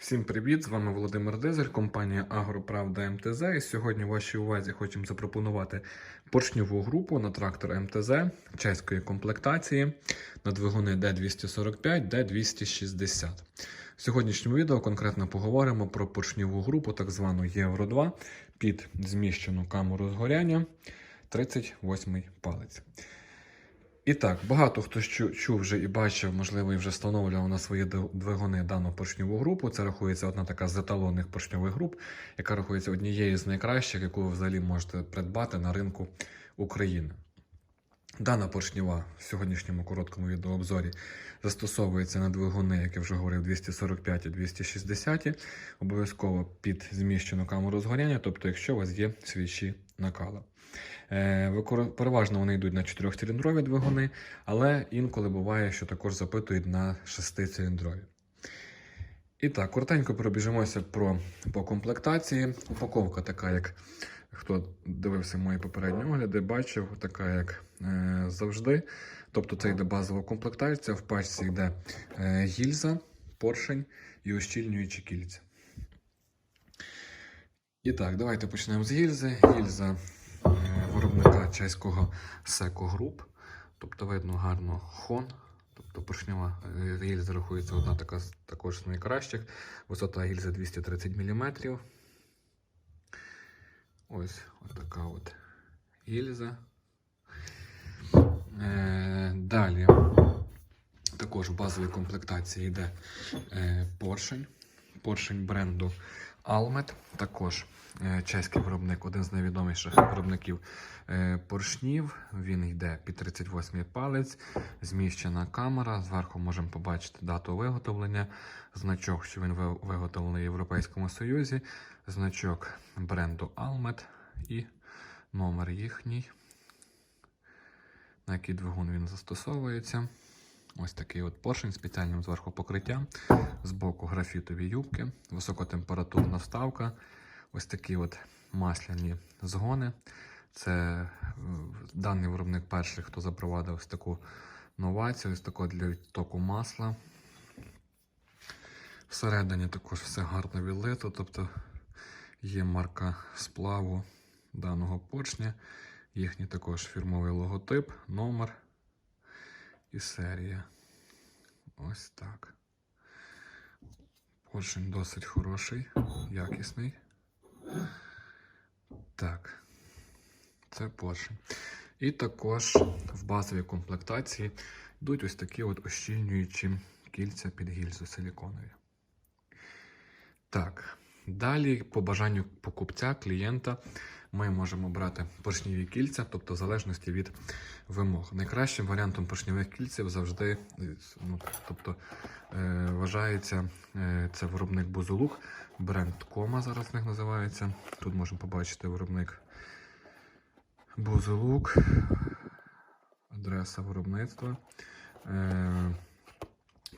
Всім привіт! З вами Володимир Дизель, компанія Агроправда МТЗ. І сьогодні вашій увазі хочемо запропонувати поршньову групу на трактор МТЗ чеської комплектації на двигуни D245, D260. В сьогоднішньому відео конкретно поговоримо про поршньову групу, так звану Євро 2 під зміщену камеру згоряння 38 палець. І так, багато хто чу- чув вже і бачив, можливо, і вже встановлював на свої двигуни дану поршньову групу. Це рахується одна така з еталонних поршньових груп, яка рахується однією з найкращих, яку ви взагалі можете придбати на ринку України. Дана поршнева в сьогоднішньому короткому відеообзорі застосовується на двигуни, як я вже говорив, 245 і 260, обов'язково під зміщену камеру згоряння, тобто якщо у вас є свічі накала. Е, Переважно вони йдуть на 4-циліндрові двигуни, але інколи буває, що також запитують на 6-циліндрові. І так, коротенько пробіжимося про по комплектації. Упаковка така, як хто дивився мої попередні огляди, бачив, така як е, завжди. Тобто це йде базова комплектація, в пачці йде е, гільза, поршень і ущільнюючі кільця. І так, давайте почнемо з гільзи. Гільза е, виробника чеського Seco Group. Тобто видно гарно хон. Тобто поршнева е, гільза рахується одна така також з найкращих. Висота гільзи 230 мм. Ось така от гільза. Е, далі. Також в базовій комплектації йде е, поршень. Поршень бренду Almet. Також е, чеський виробник, один з найвідоміших виробників е, поршнів. Він йде під 38 палець, зміщена камера. Зверху можемо побачити дату виготовлення, значок, що він виготовлений в Європейському Союзі, значок бренду Almet і номер їхній, на який двигун він застосовується. Ось такий от поршень з спеціальним зверху покриттям. Збоку графітові юбки, високотемпературна вставка, ось такі от масляні згони. Це е, даний виробник перший, хто запровадив ось таку новацію, ось таку для відтоку масла. Всередині також все гарно відлито, тобто є марка сплаву даного поршня, їхній також фірмовий логотип, номер і серія. Ось так. Поршень досить хороший, якісний. Так. Це поршень. І також в базовій комплектації йдуть ось такі от ощільнюючі кільця під гільзу силіконові. Так. Далі, по бажанню покупця, клієнта, ми можемо брати поршневі кільця, тобто в залежності від вимог. Найкращим варіантом поршневих кільців завжди ну, тобто, е, вважається е, це виробник Бузулук, бренд Кома зараз в них називається. Тут можемо побачити виробник Бузулук, адреса виробництва. Е,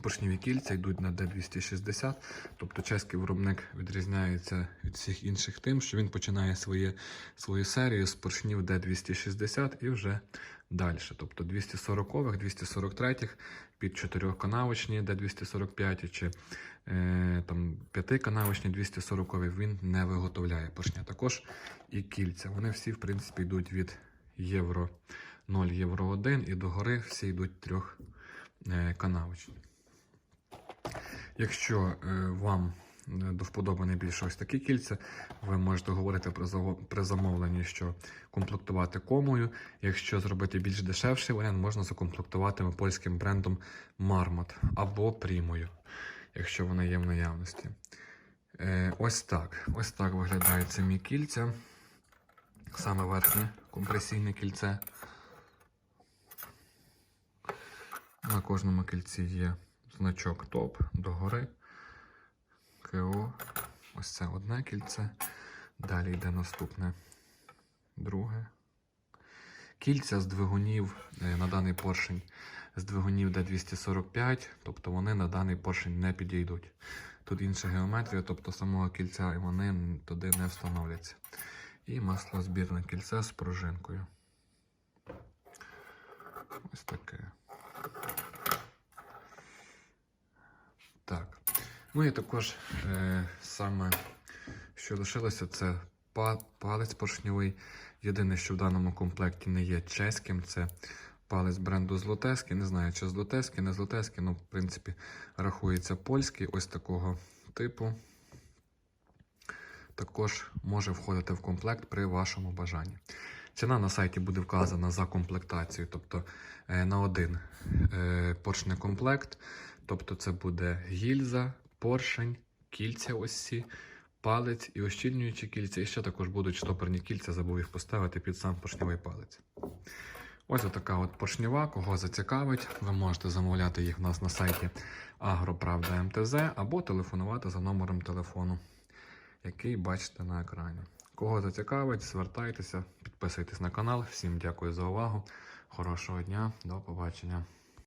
Поршневі кільця йдуть на D260, тобто чеський виробник відрізняється від всіх інших тим, що він починає своє, свою серію з поршнів D260 і вже далі. Тобто 240-х, 243-х під 4-канавочні D245 чи е, там 5-канавочні 240 він не виготовляє поршня. Також і кільця. Вони всі, в принципі, йдуть від євро 0, євро 1 і догори всі йдуть трьох канавочні. Якщо е, вам е, до вподоби найбільше ось такі кільця, ви можете говорити при замовленні, що комплектувати комою. Якщо зробити більш дешевший варіант, можна закомплектувати польським брендом Marmot або Примою, якщо вони є в наявності. Е, Ось так. Ось так виглядають самі кільця. Саме верхнє компресійне кільце. На кожному кільці є значок топ догори. КО. Ось це одне кільце. Далі йде наступне друге. Кільця з двигунів е, на даний поршень з двигунів D245, тобто вони на даний поршень не підійдуть. Тут інша геометрія, тобто самого кільця і вони туди не встановляться. І маслозбірне кільце з пружинкою. Ось таке. Так. Ну і також е, саме, що лишилося, це па- палець поршньовий. Єдине, що в даному комплекті не є чеським, це палець бренду Злотески. Не знаю, чи Злотески, не Злотески, ну, в принципі, рахується польський, ось такого типу. Також може входити в комплект при вашому бажанні. Ціна на сайті буде вказана за комплектацією, тобто е, на один е, поршний комплект. Тобто це буде гільза, поршень, кільця ось ці, палець і ощільнюючі кільця. І ще також будуть штопорні кільця, забув їх поставити під сам поршневий палець. Ось така от поршнева, кого зацікавить, ви можете замовляти їх в нас на сайті Агроправда МТЗ або телефонувати за номером телефону, який бачите на екрані. Кого зацікавить, звертайтеся, підписуйтесь на канал. Всім дякую за увагу. Хорошого дня, до побачення.